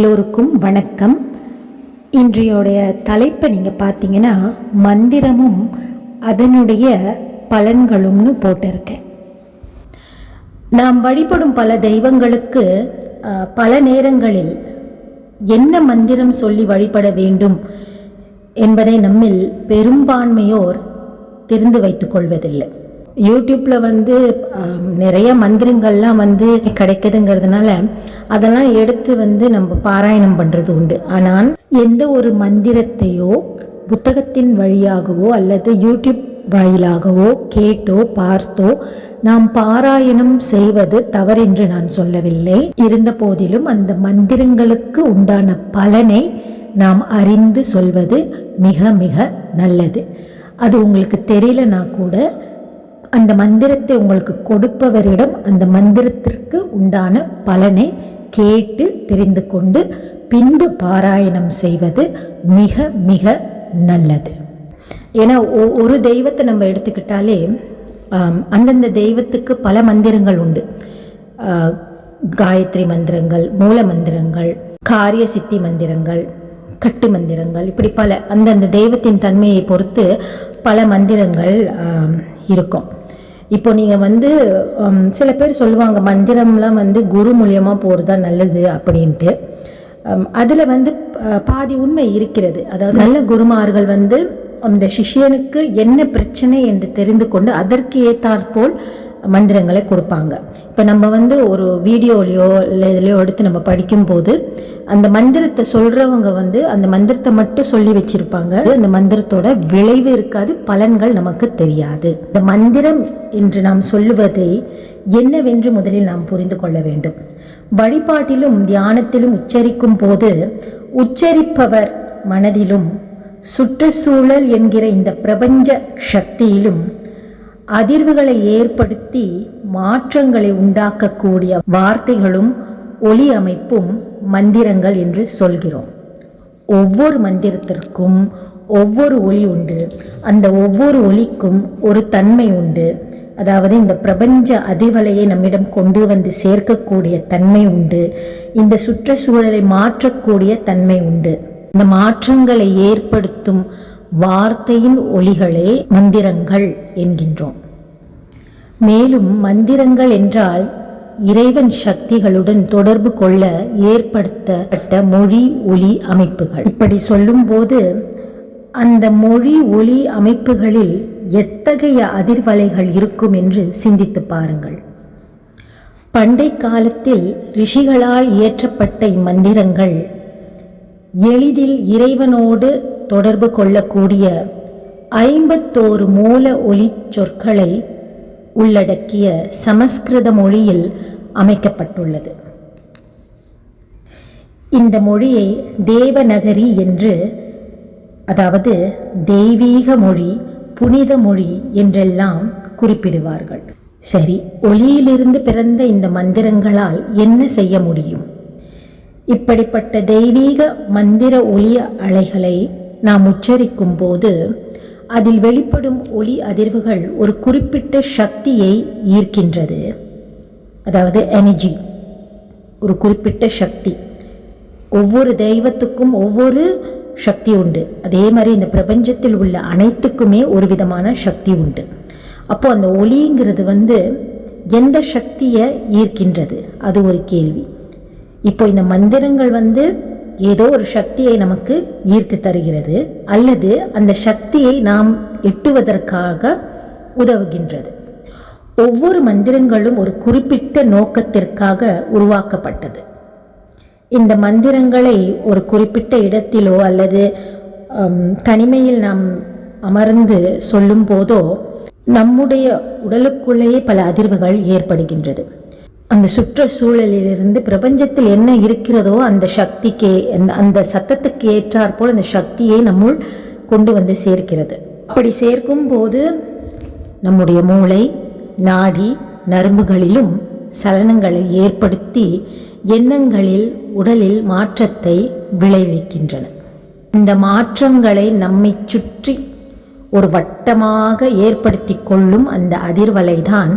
எல்லோருக்கும் வணக்கம். இன்றையோடைய தலைப்பை நீங்கள் பார்த்தீங்கன்னா மந்திரமும் அதனுடைய பலன்களும்னு போட்டிருக்கேன். நாம் வழிபடும் பல தெய்வங்களுக்கு பல நேரங்களில் என்ன மந்திரம் சொல்லி வழிபட வேண்டும் என்பதை நம்மில் பெரும்பான்மையோர் தெரிந்து வைத்துக் கொள்வதில்லை. யூடியூப்பில் வந்து நிறைய மந்திரங்கள்லாம் வந்து கிடைக்குதுங்கிறதுனால அதெல்லாம் எடுத்து வந்து நம்ம பாராயணம் பண்ணுறது உண்டு. ஆனால் எந்த ஒரு மந்திரத்தையோ புத்தகத்தின் வழியாகவோ அல்லது யூடியூப் வாயிலாகவோ கேட்டோ பார்த்தோ நாம் பாராயணம் செய்வது தவறென்று நான் சொல்லவில்லை. இருந்த போதிலும் அந்த மந்திரங்களுக்கு உண்டான பலனை நாம் அறிந்து சொல்வது மிக மிக நல்லது. அது உங்களுக்கு தெரியலனா கூட அந்த மந்திரத்தை உங்களுக்கு கொடுப்பவரிடம் அந்த மந்திரத்திற்கு உண்டான பலனை கேட்டு தெரிந்து கொண்டு பின்பு பாராயணம் செய்வது மிக மிக நல்லது. ஏன்னா ஒ- ஒரு தெய்வத்தை நம்ம எடுத்துக்கிட்டாலே அந்தந்த தெய்வத்துக்கு பல மந்திரங்கள் உண்டு. காயத்ரி மந்திரங்கள் மூல மந்திரங்கள் காரிய சித்தி மந்திரங்கள் கட்டு மந்திரங்கள் இப்படி பல அந்தந்த தெய்வத்தின் தன்மையை பொறுத்து பல மந்திரங்கள் இருக்கும். இப்போ நீங்கள் வந்து சில பேர் சொல்லுவாங்க மந்திரம்லாம் வந்து குரு மூலியமாக போகிறது தான் நல்லது அப்படின்ட்டு. அதில் வந்து பாதி உண்மை இருக்கிறது. அதாவது நல்ல குருமார்கள் வந்து அந்த சிஷ்யனுக்கு என்ன பிரச்சனை என்று தெரிந்து கொண்டு அதற்கு ஏத்தாற்போல் மந்திரங்களை கொடுப்பாங்க. இப்போ நம்ம வந்து ஒரு வீடியோலையோ இல்லை இதுலையோ எடுத்து நம்ம படிக்கும்போது அந்த மந்திரத்தை சொல்கிறவங்க வந்து அந்த மந்திரத்தை மட்டும் சொல்லி வச்சிருப்பாங்க. அந்த மந்திரத்தோட விளைவு இருக்காது பலன்கள் நமக்கு தெரியாது. இந்த மந்திரம் என்று நாம் சொல்லுவதை என்னவென்று முதலில் நாம் புரிந்து கொள்ள வேண்டும். வழிபாட்டிலும் தியானத்திலும் உச்சரிக்கும் போது உச்சரிப்பவர் மனதிலும் சுற்றுச்சூழல் என்கிற இந்த பிரபஞ்ச சக்தியிலும் அதிர்வுகளை ஏற்படுத்தி மாற்றங்களை உண்டாக்கக்கூடிய வார்த்தைகளும் ஒலி அமைப்பும் மந்திரங்கள் என்று சொல்கிறோம். ஒவ்வொரு மந்திரத்திற்கும் ஒவ்வொரு ஒலி உண்டு. அந்த ஒவ்வொரு ஒலிக்கும் ஒரு தன்மை உண்டு. அதாவது இந்த பிரபஞ்ச அதிர்வலையை நம்மிடம் கொண்டு வந்து சேர்க்கக்கூடிய தன்மை உண்டு. இந்த சுற்றுச்சூழலை மாற்றக்கூடிய தன்மை உண்டு. இந்த மாற்றங்களை ஏற்படுத்தும் வார்த்தையின் ஒளிகளே மந்திரங்கள் என்கின்றோம். மேலும் மந்திரங்கள் என்றால் இறைவன் சக்திகளுடன் தொடர்பு கொள்ள ஏற்படுத்தப்பட்ட மொழி ஒளி அமைப்புகள். இப்படி சொல்லும்போது அந்த மொழி ஒலி அமைப்புகளில் எத்தகைய அதிர்வலைகள் இருக்கும் என்று சிந்தித்து பாருங்கள். பண்டை காலத்தில் ரிஷிகளால் இயற்றப்பட்ட இம்மந்திரங்கள் எளிதில் இறைவனோடு தொடர்பு கொள்ளக்கூடிய ஐம்பத்தோரு மூல ஒலி சொற்களை உள்ளடக்கிய சமஸ்கிருத மொழியில் அமைக்கப்பட்டுள்ளது. இந்த மொழியை தேவநகரி என்று அதாவது தெய்வீக மொழி புனித மொழி என்றெல்லாம் குறிப்பிடுவார்கள். சரி ஒளியிலிருந்து பிறந்த இந்த மந்திரங்களால் என்ன செய்ய முடியும்? இப்படிப்பட்ட தெய்வீக மந்திர ஒளி அலைகளை நாம் உச்சரிக்கும் போது அதில் வெளிப்படும் ஒளி அதிர்வுகள் ஒரு குறிப்பிட்ட சக்தியை ஈர்க்கின்றது. அதாவது எனர்ஜி ஒரு குறிப்பிட்ட சக்தி. ஒவ்வொரு தெய்வத்துக்கும் ஒவ்வொரு சக்தி உண்டு. அதே மாதிரி இந்த பிரபஞ்சத்தில் உள்ள அனைத்துக்குமே ஒரு விதமான சக்தி உண்டு. அப்போ அந்த ஒளிங்கிறது வந்து எந்த சக்தியை ஈர்க்கின்றது? அது ஒரு கேள்வி. இப்போ இந்த மந்திரங்கள் வந்து ஏதோ ஒரு சக்தியை நமக்கு ஈர்த்து தருகிறது அல்லது அந்த சக்தியை நாம் எட்டுவதற்காக உதவுகின்றது. ஒவ்வொரு மந்திரங்களும் ஒரு குறிப்பிட்ட நோக்கத்திற்காக உருவாக்கப்பட்டது. இந்த மந்திரங்களை ஒரு குறிப்பிட்ட இடத்திலோ அல்லது தனிமையில் நாம் அமர்ந்து சொல்லும் போதோ நம்முடைய உடலுக்குள்ளேயே பல அதிர்வுகள் ஏற்படுகின்றது. அந்த சுற்றுச்சூழலிலிருந்து பிரபஞ்சத்தில் என்ன இருக்கிறதோ அந்த சக்திக்கே அந்த அந்த சத்தத்துக்கு ஏற்றாற்போல் அந்த சக்தியை நம்முள் கொண்டு வந்து சேர்க்கிறது. அப்படி சேர்க்கும் போது நம்முடைய மூளை நாடி நரம்புகளிலும் சலனங்களை ஏற்படுத்தி எண்ணங்களில் உடலில் மாற்றத்தை விளைவிக்கின்றன. இந்த மாற்றங்களை நம்மை சுற்றி ஒரு வட்டமாக ஏற்படுத்தி கொள்ளும் அந்த அதிர்வலை தான்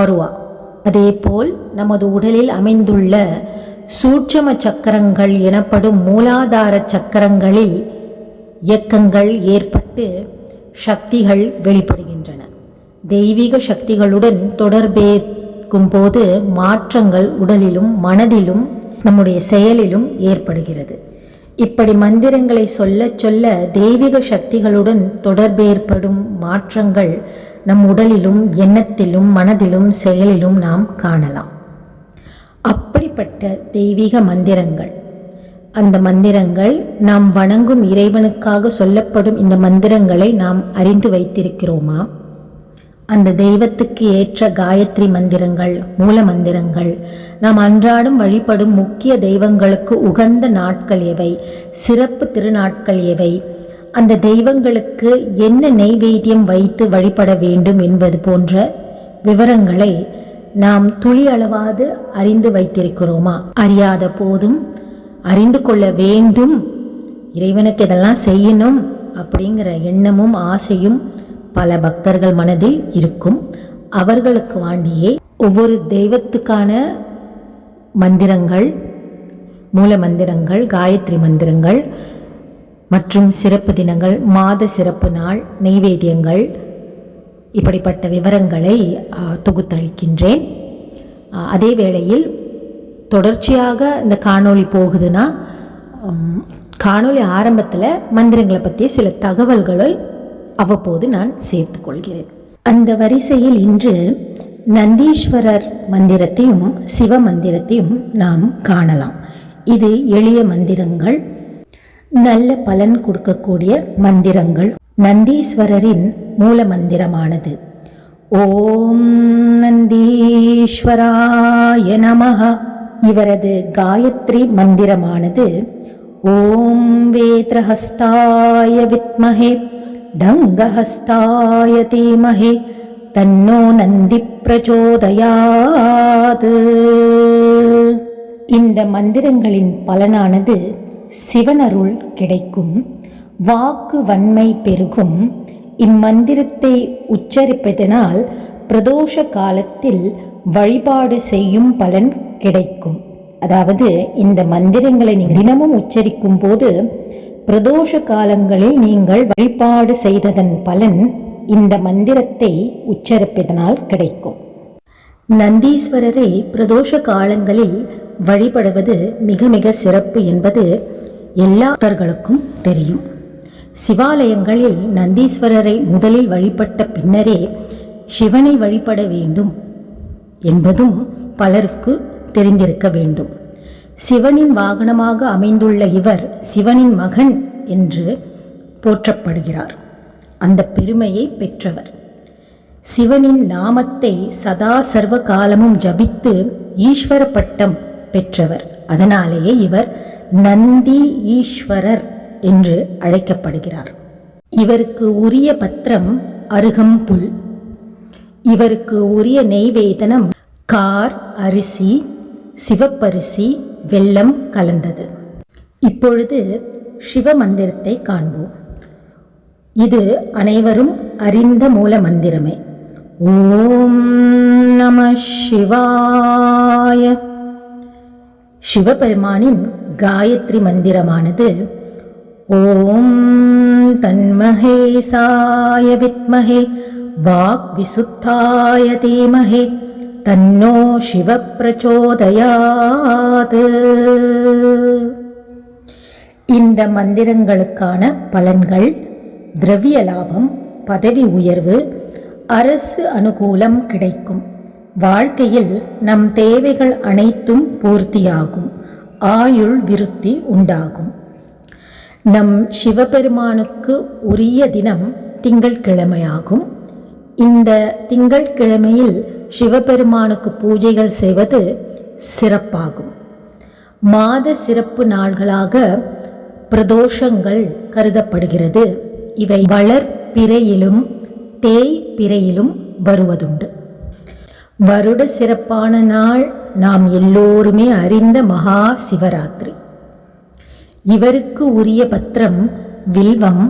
ஆர்வா. அதேபோல் நமது உடலில் அமைந்துள்ள சூட்சம சக்கரங்கள் எனப்படும் மூலாதார சக்கரங்களில் இயக்கங்கள் ஏற்பட்டு சக்திகள் வெளிப்படுகின்றன. தெய்வீக சக்திகளுடன் தொடர்பேற்கும் போது மாற்றங்கள் உடலிலும் மனதிலும் நம்முடைய செயலிலும் ஏற்படுகிறது. இப்படி மந்திரங்களை சொல்ல சொல்ல தெய்வீக சக்திகளுடன் தொடர்பேற்படும் மாற்றங்கள் நம் உடலிலும் எண்ணத்திலும் மனதிலும் செயலிலும் நாம் காணலாம். அப்படிப்பட்ட தெய்வீக மந்திரங்கள். அந்த மந்திரங்கள் நாம் வணங்கும் இறைவனுக்காக சொல்லப்படும் இந்த மந்திரங்களை நாம் அறிந்து வைத்திருக்கிறோமா? அந்த தெய்வத்துக்கு ஏற்ற காயத்ரி மந்திரங்கள் மூல மந்திரங்கள் நாம் அன்றாடம் வழிபடும் முக்கிய தெய்வங்களுக்கு உகந்த நாட்கள் எவை? சிறப்பு திருநாட்கள் எவை? அந்த தெய்வங்களுக்கு என்ன நெய்வேத்தியம் வைத்து வழிபட வேண்டும் என்பது போன்ற விவரங்களை நாம் துளி அளவாது அறிந்து வைத்திருக்கிறோமா? அறியாத போதும் அறிந்து கொள்ள வேண்டும். இறைவனுக்கு இதெல்லாம் செய்யணும் அப்படிங்கிற எண்ணமும் ஆசையும் பல பக்தர்கள் மனதில் இருக்கும். அவர்களுக்கு வாண்டியே ஒவ்வொரு தெய்வத்துக்கான மந்திரங்கள் மூல மந்திரங்கள் காயத்ரி மந்திரங்கள் மற்றும் சிறப்பு தினங்கள் மாத சிறப்பு நாள் நெய்வேத்தியங்கள் இப்படிப்பட்ட விவரங்களை தொகுத்தளிக்கின்றேன். அதே வேளையில் தொடர்ச்சியாக இந்த காணொளி போகுதுன்னா காணொளி ஆரம்பத்தில் மந்திரங்களை பற்றிய சில தகவல்களை அவ்வப்போது நான் சேர்த்து கொள்கிறேன். அந்த வரிசையில் இன்று நந்தீஸ்வரர் மந்திரத்தையும் சிவ மந்திரத்தையும் நாம் காணலாம். இது எளிய மந்திரங்கள். நல்ல பலன் கொடுக்கக்கூடிய மந்திரங்கள் நந்தீஸ்வரரின் மூல மந்திரமானது. ஓம் நந்தீஸ்வராய நமஹ. இவரது காயத்ரி மந்திரமானது ஓம் வேத்ரஹஸ்தாய வித்மஹே டங்கஹஸ்தாய தீமஹே தன்னோ நந்தி பிரச்சோதயாது. இந்த மந்திரங்களின் பலனானது சிவனருள் கிடைக்கும். வாக்கு வன்மை பெருகும். இம்மந்திரத்தை உச்சரிப்பதனால் பிரதோஷ காலத்தில் வழிபாடு செய்யும் பலன் கிடைக்கும். அதாவது இந்த மந்திரங்களை நீங்கள் தினமும் உச்சரிக்கும் போது பிரதோஷ காலங்களில் நீங்கள் வழிபாடு செய்ததன் பலன் இந்த மந்திரத்தை உச்சரிப்பதனால் கிடைக்கும். நந்தீஸ்வரரை பிரதோஷ காலங்களில் வழிபடுவது மிக மிக சிறப்பு என்பது எல்லாத்தர்களுக்கும் தெரியும். சிவாலயங்களில் நந்தீஸ்வரரை முதலில் வழிபட்ட பின்னரே சிவனை வழிபட வேண்டும் என்பதும் பலருக்கு தெரிந்திருக்க வேண்டும். சிவனின் வாகனமாக அமைந்துள்ள இவர் சிவனின் மகன் என்று போற்றப்படுகிறார். அந்த பெருமையை பெற்றவர். சிவனின் நாமத்தை சதா சர்வ காலமும் ஜபித்து ஈஸ்வர பட்டம் பெற்றவர். அதனாலேயே இவர் நந்தி ஈஸ்வரர் என்று அழைக்கப்படுகிறார். இவருக்கு உரிய பத்திரம் அருகம்புல். இவருக்கு உரிய நெய்வேதனம் கார் அரிசி சிவப்பரிசி வெள்ளம் கலந்தது. இப்பொழுது சிவ மந்திரத்தை காண்போம். இது அனைவரும் அறிந்த மூல மந்திரமே. ஓம் நம சிவாய. சிவபெருமானின் காயத்ரி மந்திரமானது ஓம் தன்மகே சாய வித்மகே வாக் விசுத்தாய தீமகே தன்னோ சிவ பிரச்சோதயாது இந்த மந்திரங்களுக்கான பலன்கள் திரவிய லாபம் பதவி உயர்வு அரசு அனுகூலம் கிடைக்கும். வாழ்க்கையில் நம் தேவைகள் அனைத்தும் பூர்த்தியாகும். ஆயுள் விருத்தி உண்டாகும். நம் சிவபெருமானுக்கு உரிய தினம் திங்கட்கிழமையாகும் இந்த திங்கட்கிழமையில் சிவபெருமானுக்கு பூஜைகள் செய்வது சிறப்பாகும். மாத சிறப்பு நாள்களாக பிரதோஷங்கள் கருதப்படுகிறது. இவை வளர்ப்பிறையிலும் தேய் பிறையிலும் வருவதுண்டு. வருட சிறப்பான நாள் நாம் எல்லோருமே அறிந்த மகா சிவராத்திரி. இவருக்கு உரிய பத்திரம் வில்வம்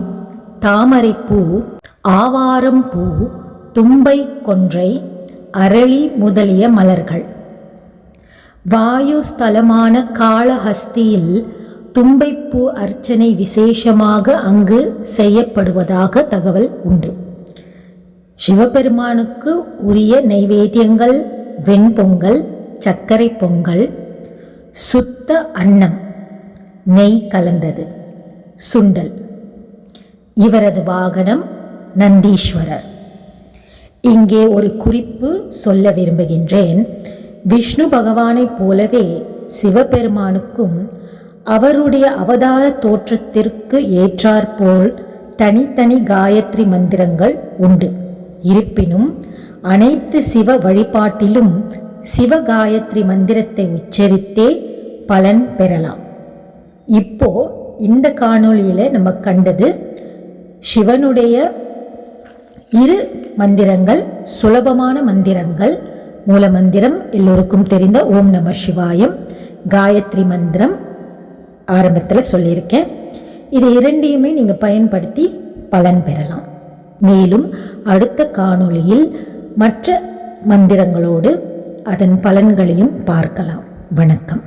தாமரைப்பூ ஆவாரம் பூ தும்பை கொன்றை அரளி முதலிய மலர்கள். வாயு ஸ்தலமான காளஹஸ்தியில் தும்பைப்பூ அர்ச்சனை விசேஷமாக அங்கு செய்யப்படுவதாக தகவல் உண்டு. சிவபெருமானுக்கு உரிய நைவேத்தியங்கள் வெண்பொங்கல் சர்க்கரை பொங்கல் சுத்த அன்னம் நெய் கலந்தது சுண்டல். இவரது வாகனம் நந்தீஸ்வரர். இங்கே ஒரு குறிப்பு சொல்ல விரும்புகின்றேன். விஷ்ணு பகவானைப் போலவே சிவபெருமானுக்கும் அவருடைய அவதார தோற்றத்திற்கு ஏற்றாற்போல் தனித்தனி காயத்ரி மந்திரங்கள் உண்டு. இருப்பினும் அனைத்து சிவ வழிபாட்டிலும் சிவ காயத்ரி மந்திரத்தை உச்சரித்தே பலன் பெறலாம். இப்போ இந்த காணொளியில் நம்ம கண்டது சிவனுடைய இரு மந்திரங்கள் சுலபமான மந்திரங்கள். மூல மந்திரம் எல்லோருக்கும் தெரிந்த ஓம் நம சிவாயம் காயத்ரி மந்திரம் ஆரம்பத்தில் சொல்லியிருக்கேன். இது இரண்டையுமே நீங்கள் பயன்படுத்தி பலன் பெறலாம். மேலும் அடுத்த காணொளியில் மற்ற மந்திரங்களோடு அதன் பலன்களையும் பார்க்கலாம். வணக்கம்.